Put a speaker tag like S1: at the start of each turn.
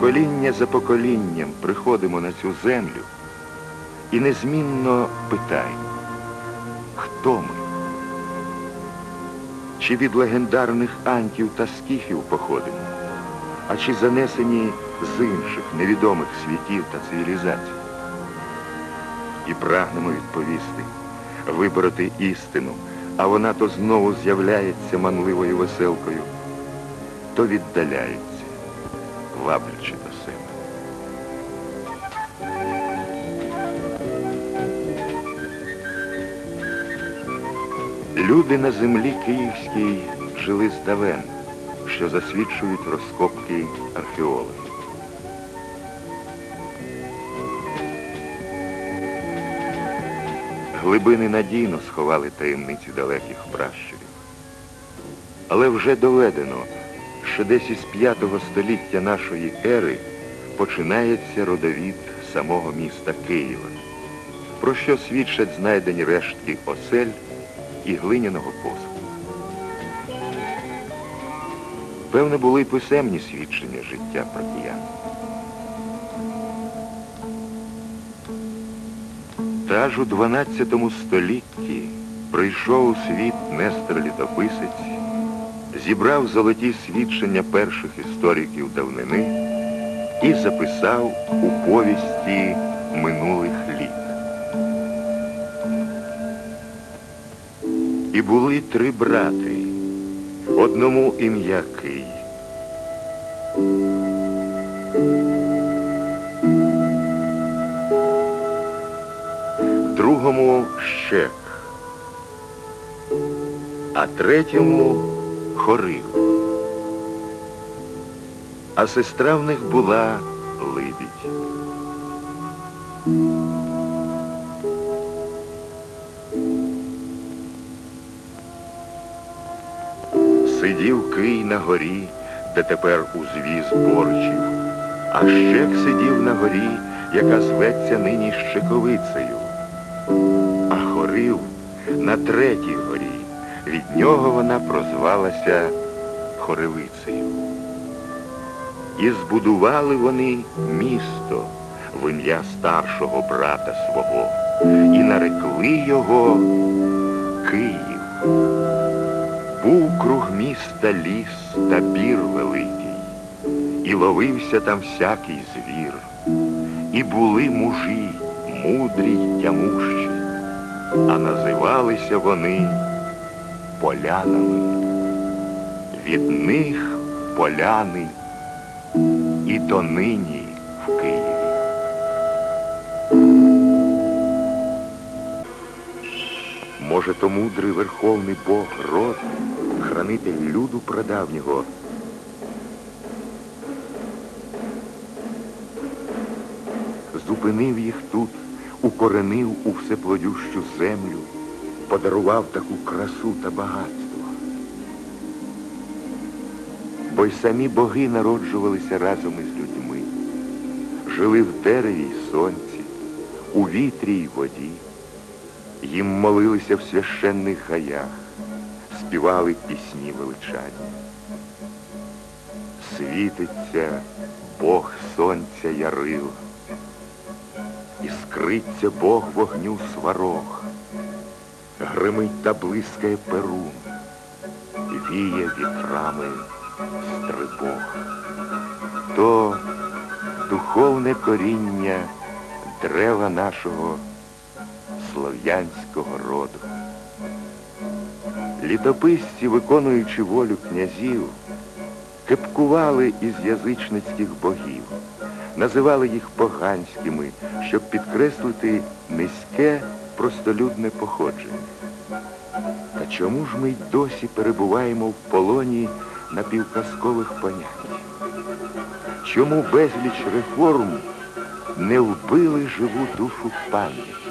S1: Покоління за поколінням приходимо на цю землю і незмінно питаємо, хто ми? Чи від легендарних антів та скіфів походимо, а чи занесені з інших невідомих світів та цивілізацій? І прагнемо відповісти, вибороти істину, а вона то знову з'являється манливою веселкою, то віддаляється, ваблячи до себе. Люди на землі київській жили здавен, що засвідчують розкопки археологів. Глибини надійно сховали таємниці далеких пращурів. Але вже доведено, що десь із п'ятого століття нашої ери починається родовід самого міста Києва, про що свідчать знайдені рештки осель і глиняного посуду. Певне, були й писемні свідчення життя протіян. Та ж у 12 столітті прийшов у світ Нестор Літописець, зібрав золоті свідчення перших істориків давнини і записав у повісті минулих літ. І були три брати, одному ім'я Кий. другому щек, а третьому хорив. А сестра в них була либідь. Сидів кий на горі, де тепер узвіз борчів, а щек сидів на горі, яка зветься нині Щековицею. А хорив на третій горі. Від нього вона прозвалася Хоревицею. І збудували вони місто в ім'я старшого брата свого, і нарекли його Київ. Був круг міста ліс та бір великий, і ловився там всякий звір, і були мужі мудрі тямущі, а називалися вони полянами. Від них поляни і донині в Києві. Може, то мудрий верховний Бог род, хранитель люду прадавнього, зупинив їх тут, укоренив у всеплодющу землю, подарував таку красу та багатство. Бо й самі боги народжувалися разом із людьми, жили в дереві й сонці, у вітрі й воді, їм молилися в священних гаях, співали пісні величання. Світиться Бог сонця ярил, Іскриться Бог вогню сварог, гримить та блискає перун, віє вітрами стрибог. То духовне коріння дерева нашого слов'янського роду. Літописці, виконуючи волю князів, кепкували із язичницьких богів, називали їх поганськими, щоб підкреслити низьке простолюдне походження. Та чому ж ми й досі перебуваємо в полоні напівказкових понять? Чому безліч реформ не вбили живу душу пам'яті?